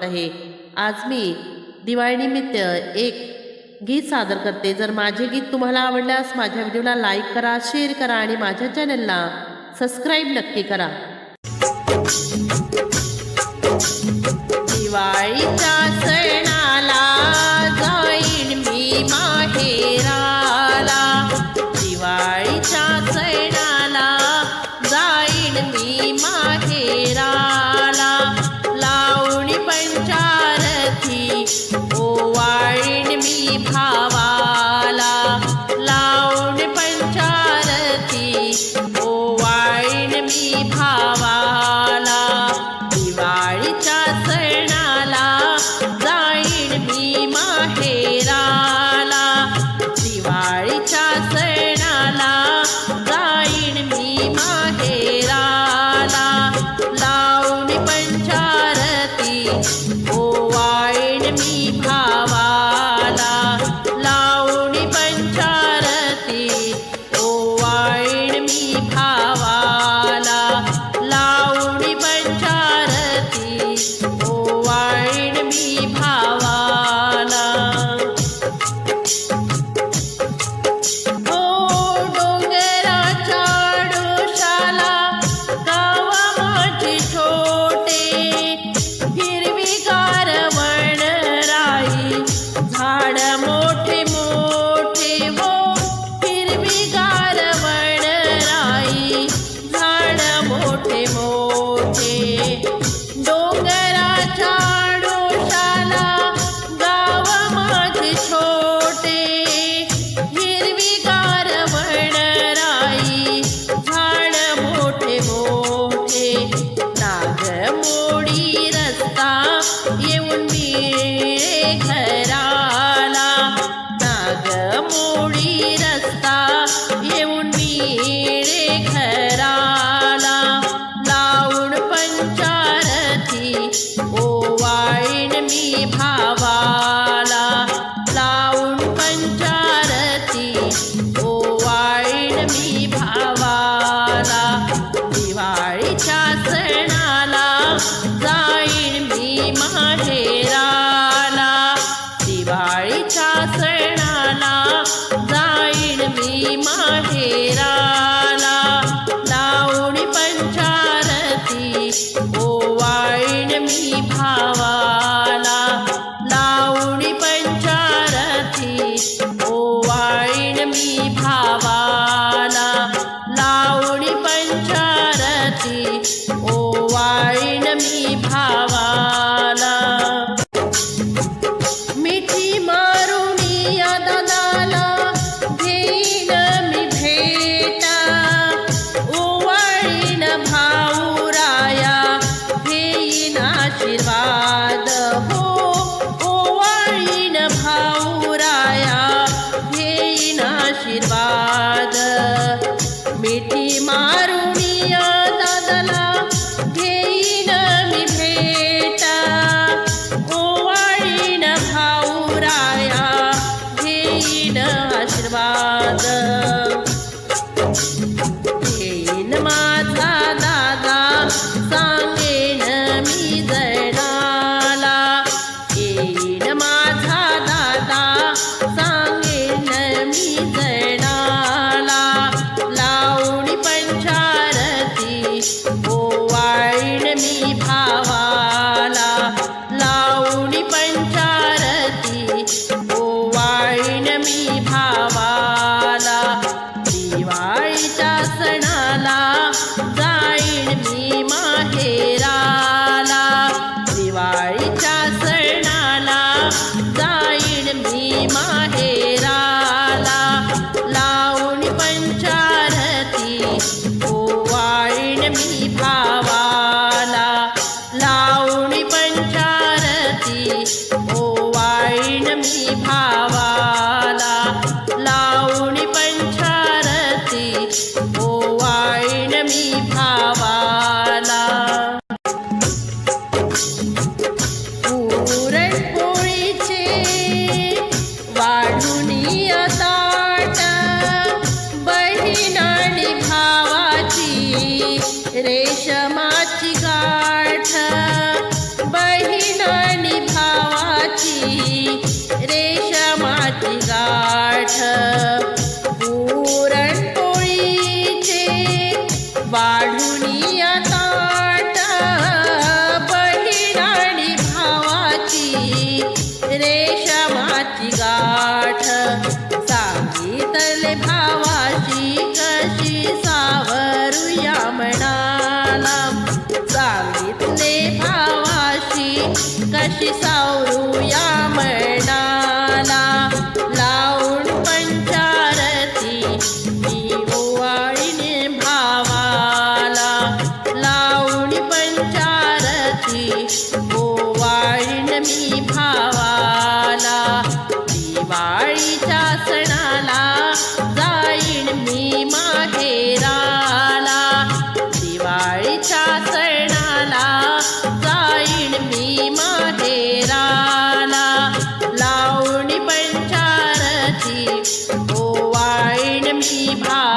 पाहत आहे. आज मी दिवाळीनिमित्त एक गीत सादर करते. जर माझे गीत तुम्हाला आवडल्यास माझ्या व्हिडिओला लाईक करा शेअर करा आणि माझ्या चॅनलला सबस्क्राईब नक्की करा. दिवाळीचा ओवाळीन ओवाळीन मी रस्ता येऊन मिळे घराला. लावून पंचारथी ओवाळीन मी भावाला. लावून पंचारती ओवाळीन मी भावाला. दिवाळीच्या सणाला जाईन मी माहेराला. दिवाळीच्या सणाला ओवाळीन मी भावाला. मिठी मारून या दादाला मी भेटा. ओवाळीन भाऊराया घेईन आशीर्वाद. हो ओवाळीन भाऊराया घेईन आशीर्वाद. मिठी मारुणी आशीर्वाद. Shema. this out. Bila.